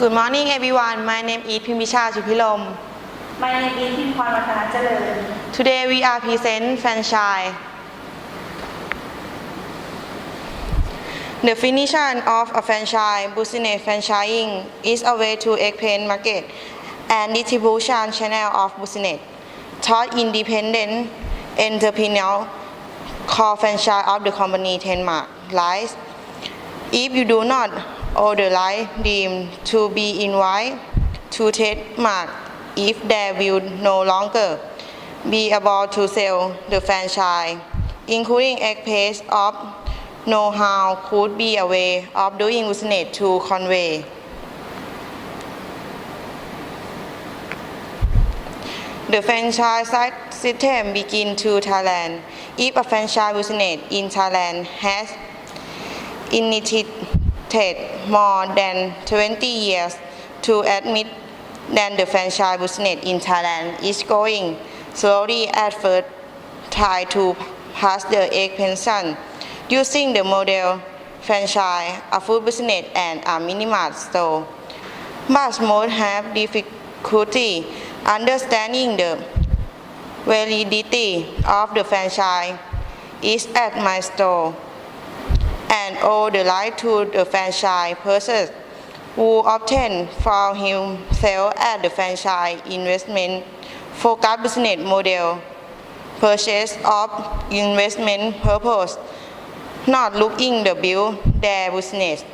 Good morning everyone. My name is Pimisha Chupilom. My name is Pimpon Matanajalan. Today we are present franchise. The definition of a franchise business franchising is a way to expand market and distribution channel of business. Thought independent entrepreneur core franchise of the company Tenmark Life. If you do not or the right deem to be invited to take mark if they will no longer be able to sell the franchise, including a excess of know-how could be a way of doing business to convey. The franchise system begin to Thailand. If a franchise business in Thailand has initiated more than 20 years to admit that the franchise business in Thailand is going. slowly at first try to pass the expansion using the model franchise, a food business and a mini-mart store. But most have difficulty understanding the validity of the franchise is at my store and owe the right to the franchise person who often found himself at the franchise investment focus business model purchase of investment purpose not looking to build their business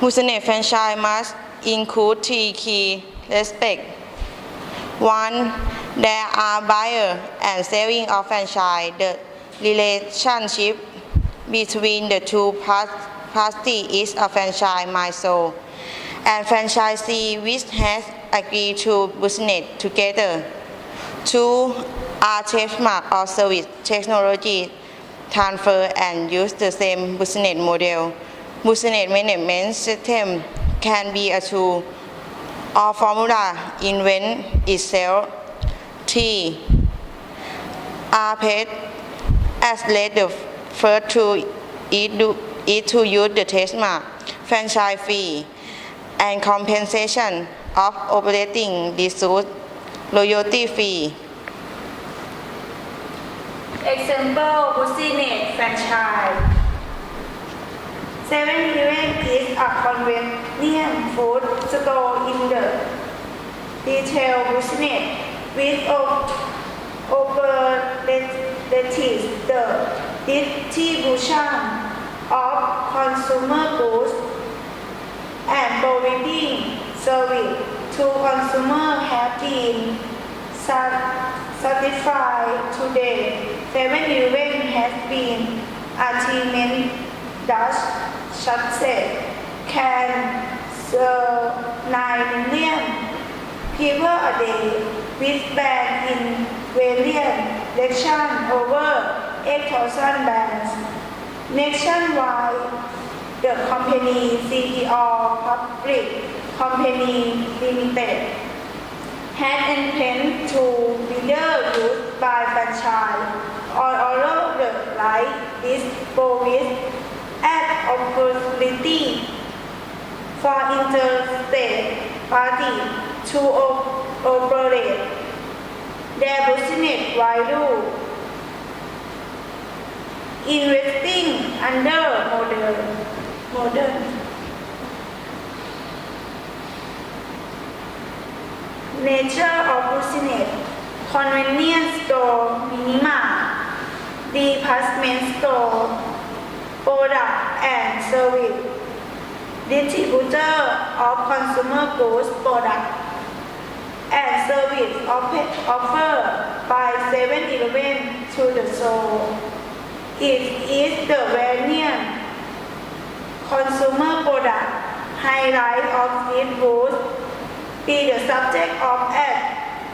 business franchise must include three key aspects one, there are buyer and selling of franchise. The relationship between the two parties is a franchise milestone. And franchisee which has agreed to business together. Two, are trademark or service technology transfer and use the same business model. Business management system can be a tool or formula invent itself. T. Are paid as led the first to it, to use the trademark, franchise fee, and compensation of operating dispute, loyalty fee. Example business franchise 7-Eleven is a convenient food store in the retail business with op- operatives the distribution of consumer goods and providing service to consumer have been sat- certified today. 7-Eleven has been achievement Dutch success can serve 9 million people a day with bands in various directions over 8,000 bands. Nationwide, the company CTO Public Company Limited had intended to be used by franchise all of the like this promise as opportunity for interstate parties to op- operate their business value investing under modern modern. Nature of business convenience store minima. Department store. Product and service. Distributor of consumer goods product service offer- offered by 7-Eleven to the soul. It is the variant consumer product highlight of this booth be the subject of an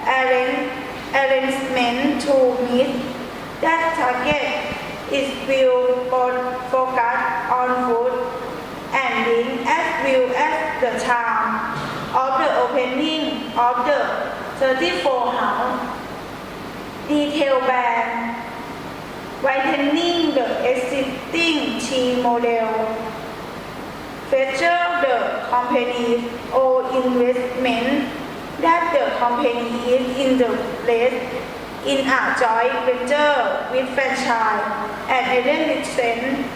arrange- arrangement to meet that target is will fo- focus on food and drink as well as the time of the opening of the 34 house detail band whitening the existing T model Feature the company's own investment that the company is in the place in a joint venture with franchise and license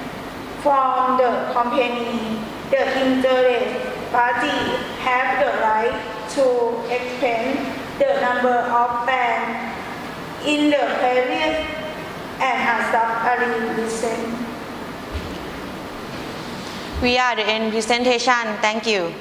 from the company. The interested party have the right to expand the number of fans in the period and a sub-area license. We are the end presentation. Thank you.